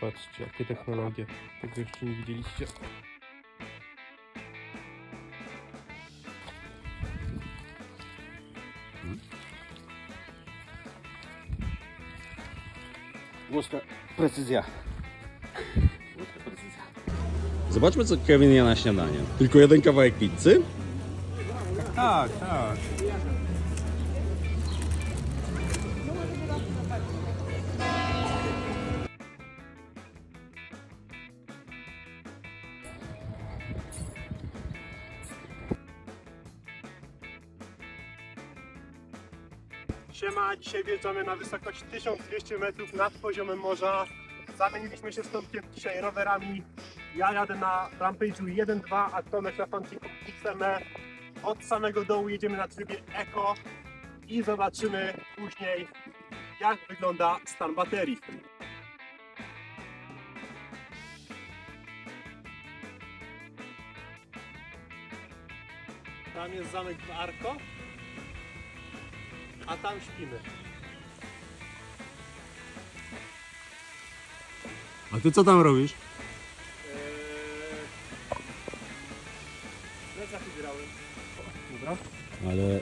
Patrzcie, jakie technologie. Tego jeszcze nie widzieliście. Włoska precyzja. Zobaczmy, co Kevin je na śniadanie. Tylko jeden kawałek pizzy? Tak, tak. Siema, dzisiaj wjeżdżamy na wysokość 1200 metrów nad poziomem morza. Zamieniliśmy się z Tomkiem dzisiaj rowerami. Ja jadę na Rampage'u 1.2, a Tomek na Fantiku XME. Od samego dołu jedziemy na trybie Eco i zobaczymy później, jak wygląda stan baterii. Tam jest zamek w Arko, a tam śpimy. A ty co tam robisz? Eee... Plecak ubierałem. Dobra. Ale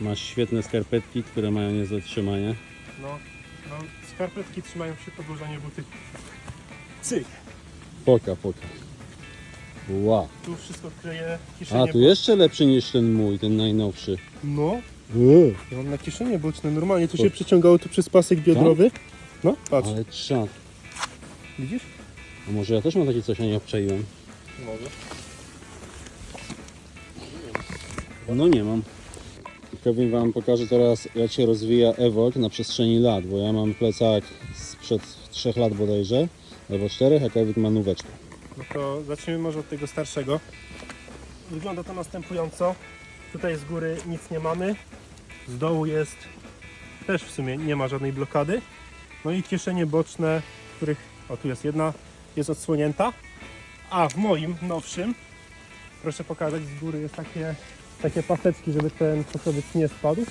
masz świetne skarpetki, które mają niezłe trzymanie. No, no, skarpetki trzymają się podłoża, nie buty. Cyk. Poka, poka. Wow. Tu wszystko kleję kieszenie. A, tu jeszcze lepszy niż ten mój, ten najnowszy. No, Uuu, ja mam na kieszenie boczne normalnie. Tu się O. przeciągało tu przez pasek biodrowy. No, patrz. ale trzan. Widzisz? A może ja też mam takie coś, a nie obczaiłem? Może. No nie mam. Kevin wam pokaże teraz jak się rozwija Evoque na przestrzeni lat, bo ja mam plecak sprzed 3 lat bodajże, albo 4, a Kevin ma nóweczkę. No to zacznijmy może od tego starszego. Wygląda to następująco. Tutaj z góry nic nie mamy. Z dołu jest też w sumie nie ma żadnej blokady. No i kieszenie boczne, których, o tu jest jedna, jest odsłonięta. A w moim nowszym, proszę pokazać, z góry jest takie, takie paseczki, żeby ten pokrowiec nie spadł.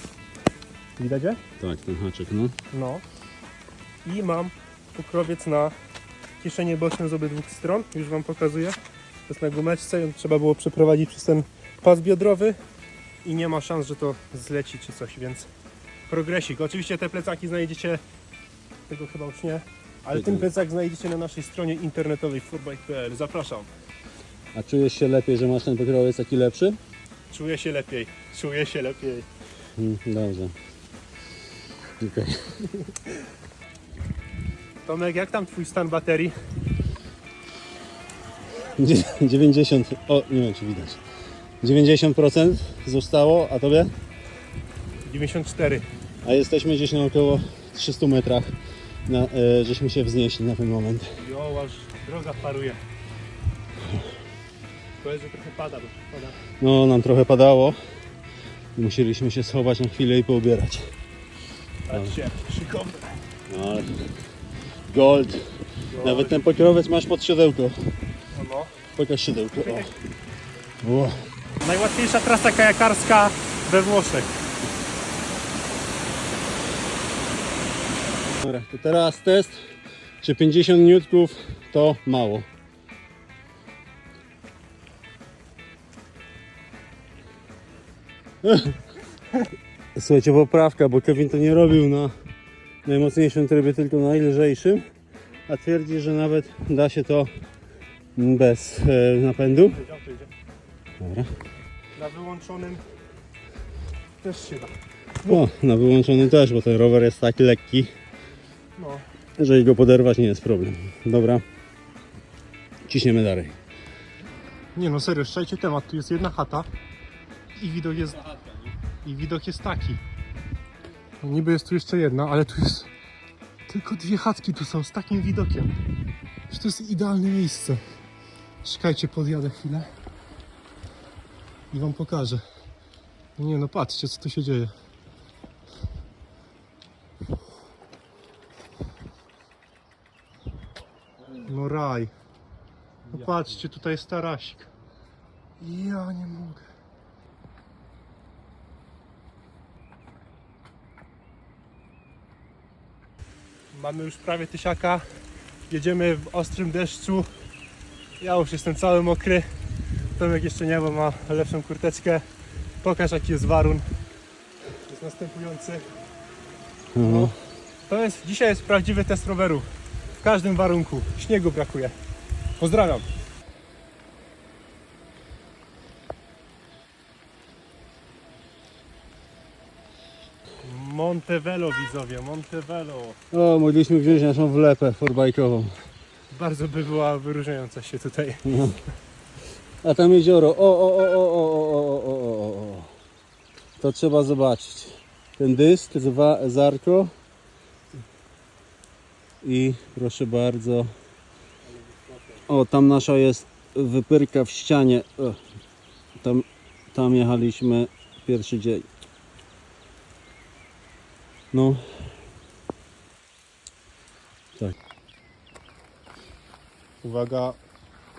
Widać je? Tak, ten haczyk, no. No. I mam pokrowiec na kieszenie boczne z obydwu stron. Już Wam pokazuję. To jest na gumeczce. Ją trzeba było przeprowadzić przez ten pas biodrowy i nie ma szans, że to zleci czy coś, więc progresik. Oczywiście te plecaki znajdziecie, tego chyba już nie, ale ten plecak znajdziecie na naszej stronie internetowej furbike.pl. Zapraszam. A czujesz się lepiej, że masz ten pokrowiec taki lepszy? Czuję się lepiej, czuję się lepiej. Mm, dobrze. Okej. Tomek, jak tam Twój stan baterii? Dzie- 90, o nie wiem czy widać. 90% zostało, a tobie? 94. A jesteśmy gdzieś na około 300 metrach, na, e, żeśmy się wznieśli na ten moment. Jo, aż droga paruje. Powiedz, że trochę pada, bo pada. No, nam trochę padało. Musieliśmy się schować na chwilę i poubierać. Patrzcie, szykowne. No, ale... Gold. Nawet ten pokrowiec masz pod siodełko. No, no. Pokaż siodełko. O. O. Najłatwiejsza trasa kajakarska we Włoszech. Dobra, to teraz test, czy 50 nutków to mało. Słuchajcie, poprawka, bo Kevin to nie robił na najmocniejszym trybie, tylko na najlżejszym, a twierdzi, że nawet da się to bez e, napędu. Dobra. Na wyłączonym też się da. O, na wyłączony też, bo ten rower jest tak lekki, No. Jeżeli go poderwać nie jest problem. Dobra. Ciśniemy dalej. Nie no serio, szczajcie temat. Tu jest jedna chata i widok jest, i widok jest taki. No, niby jest tu jeszcze jedna, ale tu jest tylko dwie chatki tu są z takim widokiem. Że to jest idealne miejsce. Czekajcie, podjadę chwilę i wam pokażę. No Nie no, patrzcie co tu się dzieje. No raj. No patrzcie, tutaj jest tarasik. Ja nie mogę. Mamy już prawie tysiaka. jedziemy w ostrym deszczu. Ja już jestem cały mokry. Tomek jeszcze nie, bo ma lepszą kurteczkę. Pokaż jaki jest warun. Jest następujący. No. To jest, dzisiaj jest prawdziwy test roweru. W każdym warunku. Śniegu brakuje. Pozdrawiam. Montevelo widzowie, Montevelo. O, mogliśmy wziąć naszą wlepę forbajkową. Bardzo by była wyróżniająca się tutaj. A tam jezioro. O, o, o, o, o, o, o, o, o. To trzeba zobaczyć. Ten dysk, zarko. I proszę bardzo. O, tam nasza jest wypyrka w ścianie. Tam, tam jechaliśmy pierwszy dzień. No. Tak. Uwaga,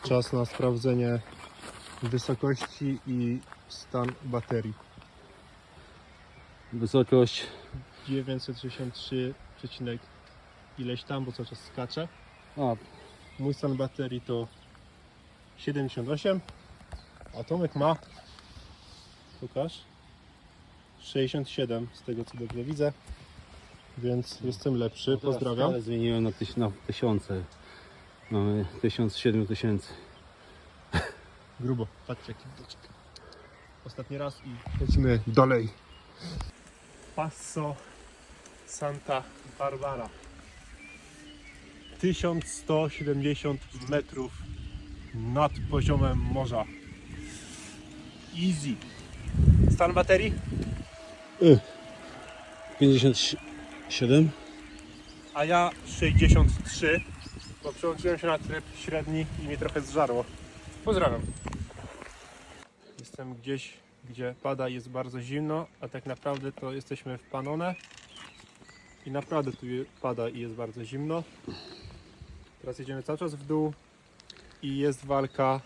czas na sprawdzenie wysokości i stan baterii. Wysokość 963, przecinek ileś tam, bo cały czas skacze. A, Mój stan baterii to 78, a Tomek ma, pokaż, 67 z tego co dobrze widzę, więc jestem lepszy, pozdrawiam. Ale zmieniłem na, tyś, na tysiące. Mamy 1007 tysięcy. Grubo, patrzcie jaki widoczek. Ostatni raz i lecimy dalej. Passo Santa Barbara. 1170 metrów nad poziomem morza. Easy. Stan baterii? 57? A ja 63, bo przełączyłem się na tryb średni i mnie trochę zżarło. Pozdrawiam. Jestem gdzieś, gdzie pada i jest bardzo zimno, a tak naprawdę to jesteśmy w Panone i naprawdę tu pada i jest bardzo zimno. Teraz jedziemy cały czas w dół i jest walka.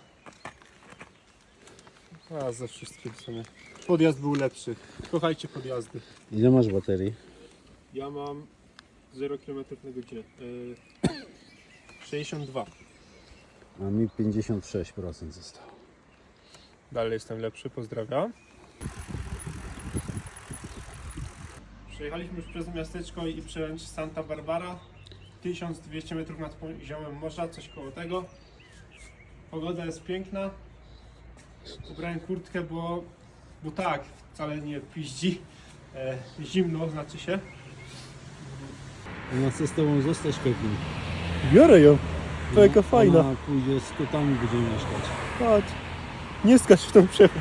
A ze wszystkim w sumie. Podjazd był lepszy. Kochajcie podjazdy. Ile masz baterii? Ja mam 0 km na godzinę. Yy, 62. A mi 56% zostało. Dalej jestem lepszy, pozdrawiam. Przejechaliśmy już przez miasteczko i przełęcz Santa Barbara. 1200 metrów nad poziomem morza, coś koło tego. Pogoda jest piękna. Ubrałem kurtkę, bo, bo tak, wcale nie piździ. E, zimno znaczy się. Ona chce z tobą zostać Kevin. Biorę ją. To jaka fajna. Ona pójdzie z kotami, będzie mieszkać. Patrz. Nie skacz w tą przepaść.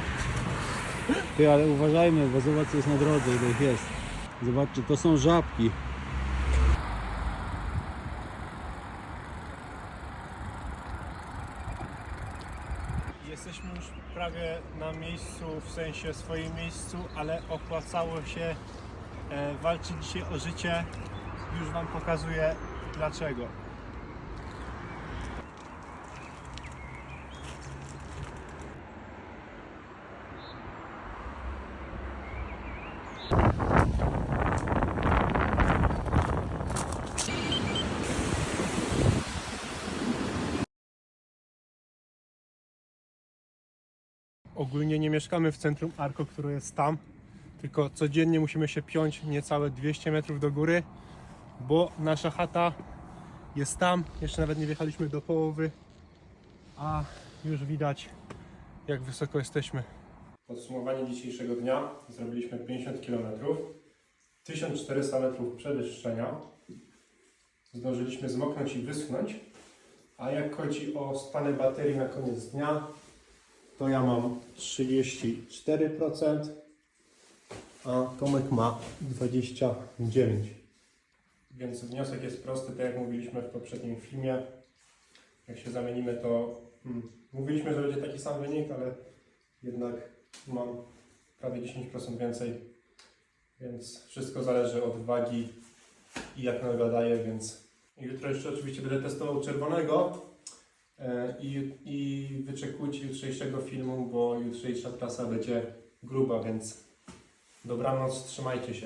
Ty, ale uważajmy, bo zobacz co jest na drodze, ile ich jest. Zobaczcie, to są żabki. Jesteśmy już prawie na miejscu, w sensie swoim miejscu, ale opłacało się e, walczyć dzisiaj o życie. Już Wam pokazuję dlaczego. Ogólnie nie mieszkamy w centrum Arko, które jest tam, tylko codziennie musimy się piąć niecałe 200 metrów do góry, bo nasza chata jest tam. Jeszcze nawet nie wjechaliśmy do połowy, a już widać jak wysoko jesteśmy. Podsumowanie dzisiejszego dnia. Zrobiliśmy 50 km, 1400 metrów przewyższenia. Zdążyliśmy zmoknąć i wyschnąć. A jak chodzi o stany baterii na koniec dnia, to ja mam 34%, a Tomek ma 29%. Więc wniosek jest prosty, tak jak mówiliśmy w poprzednim filmie. Jak się zamienimy, to hmm, mówiliśmy, że będzie taki sam wynik, ale jednak mam prawie 10% więcej. Więc wszystko zależy od wagi i jak noga daje, więc jutro jeszcze oczywiście będę testował czerwonego. E, I, I wyczekujcie jutrzejszego filmu, bo jutrzejsza trasa będzie gruba, więc dobranoc, trzymajcie się.